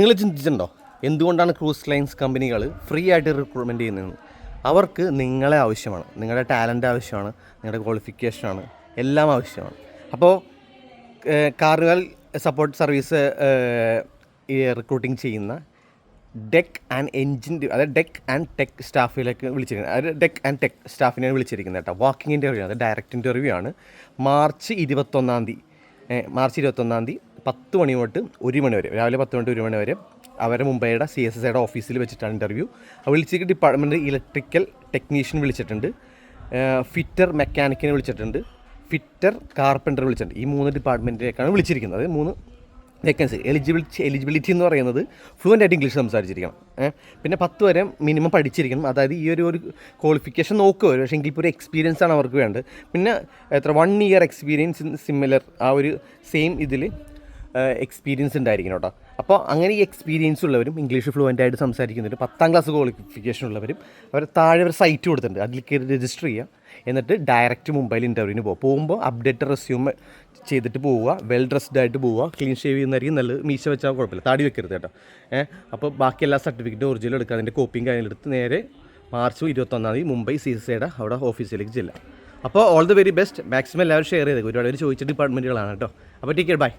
നിങ്ങൾ ചിന്തിച്ചിട്ടുണ്ടോ? എന്തുകൊണ്ടാണ് ക്രൂസ് ലൈൻസ് കമ്പനികൾ ഫ്രീ ആയിട്ട് റിക്രൂട്ട്മെന്റ് ചെയ്യുന്നത്? അവർക്ക് നിങ്ങളെ ആവശ്യമാണ്. നിങ്ങളുടെ ടാലന്റ് ആവശ്യമാണ്. നിങ്ങളുടെ ക്വാളിഫിക്കേഷനാണ് എല്ലാം ആവശ്യമാണ്. അപ്പോൾ കാർണിവൽ സപ്പോർട്ട് സർവീസ് റിക്രൂട്ടിംഗ് ചെയ്യുന്ന ഡെക്ക് ആൻഡ് എൻജിൻ അതായത് ഡെക്ക് ആൻഡ് ടെക് സ്റ്റാഫിലേക്ക് വിളിച്ചിരിക്കുന്നത്. അതായത് ഡെക്ക് ആൻഡ് ടെക് സ്റ്റാഫിനെ വിളിച്ചിരിക്കുന്നത് കേട്ടോ. വാക്കിംഗ് ഇന്റർവ്യൂ ആണ്. ഡയറക്റ്റ് ഇന്റർവ്യൂ ആണ്. മാർച്ച് ഇരുപത്തൊന്നാം തീയതി. മാർച്ച് ഇരുപത്തൊന്നാം തീയതി പത്ത് മണി തൊട്ട് ഒരു മണി വരെ രാവിലെ പത്ത് മണി ഒരു മണി വരെ അവരെ മുംബൈയുടെ സി എസ് എസ് ഐയുടെ ഓഫീസിൽ വെച്ചിട്ടാണ് ഇന്റർവ്യൂ വിളിച്ചിട്ട് ഡിപ്പാർട്ട്മെന്റ് ഇലക്ട്രിക്കൽ ടെക്നീഷ്യൻ വിളിച്ചിട്ടുണ്ട് ഫിറ്റർ മെക്കാനിക്കിനെ വിളിച്ചിട്ടുണ്ട് ഫിറ്റർ കാർപ്പന്റർ വിളിച്ചിട്ടുണ്ട്. ഈ മൂന്ന് ഡിപ്പാർട്ട്മെന്റിലേക്കാണ് വിളിച്ചിരിക്കുന്നത്. മൂന്ന് വേക്കൻസി എലിജിബിലിറ്റി എലിജിബിലിറ്റി എന്ന് പറയുന്നത് ഫ്ലുവന്റ് ആയിട്ട് ഇംഗ്ലീഷ് സംസാരിച്ചിരിക്കണം പിന്നെ പത്ത് വരെ മിനിമം പഠിച്ചിരിക്കണം. അതായത് ഈ ഒരു ഒരു ക്വാളിഫിക്കേഷൻ നോക്കുക. പക്ഷേ എങ്കിൽ ഇപ്പോൾ ഒരു എക്സ്പീരിയൻസ് ആണ് അവർക്ക് വേണ്ടത്. പിന്നെ എത്ര one year experience in similar ആ ഒരു സെയിം ഇതിൽ എക്സ്പീരിയൻസ് ഉണ്ടായിരിക്കണം കേട്ടോ. അപ്പോൾ അങ്ങനെ ഈ എക്സ്പീരിയൻസ് ഉള്ളവരും ഇംഗ്ലീഷ് ഫ്ലുവന്റ് ആയിട്ട് സംസാരിക്കുന്നവരും പത്താം ക്ലാസ് ക്വാളിഫിക്കേഷൻ ഉള്ളവരും അവർ താഴെ ഒരു സൈറ്റ് കൊടുത്തിട്ടുണ്ട്. അതിൽ കയറി രജിസ്റ്റർ ചെയ്യുക. എന്നിട്ട് ഡയറക്റ്റ് മുംബൈയിൽ ഇന്റർവ്യൂവിന് പോകും പോകുമ്പോൾ അപ്ഡേറ്റ് റെസ്യൂം ചെയ്തിട്ട് പോവുക. വെൽ ഡ്രസ്ഡ് ആയിട്ട് പോവുക. ക്ലീൻ ഷേവ് ചെയ്യുന്നതായിരിക്കും നല്ലത്. മീശ വെച്ചാൽ കുഴപ്പമില്ല. താടി വെക്കരുത് കേട്ടോ. ഏഹ് അപ്പോൾ ബാക്കി എല്ലാ സർട്ടിഫിക്കറ്റും ഒറിജിനൽ എടുക്കുക. അതിന്റെ കോപ്പിയും കാര്യങ്ങളെടുത്ത് നേരെ മാർച്ച് ഇരുപത്തൊന്നാം തീയതി മുംബൈ സി എസ് ഐയുടെ അവിടെ ഓഫീസിലേക്ക് ചെല്ലാം അപ്പോൾ all the very best maximum എല്ലാവരും ഷെയർ ചെയ്തേക്കും. ഒരുപാട് പേര് ചോദിച്ച ഡിപ്പാർട്ട്മെന്റുകളാണ് കേട്ടോ. അപ്പോൾ ടേക്ക് ബൈ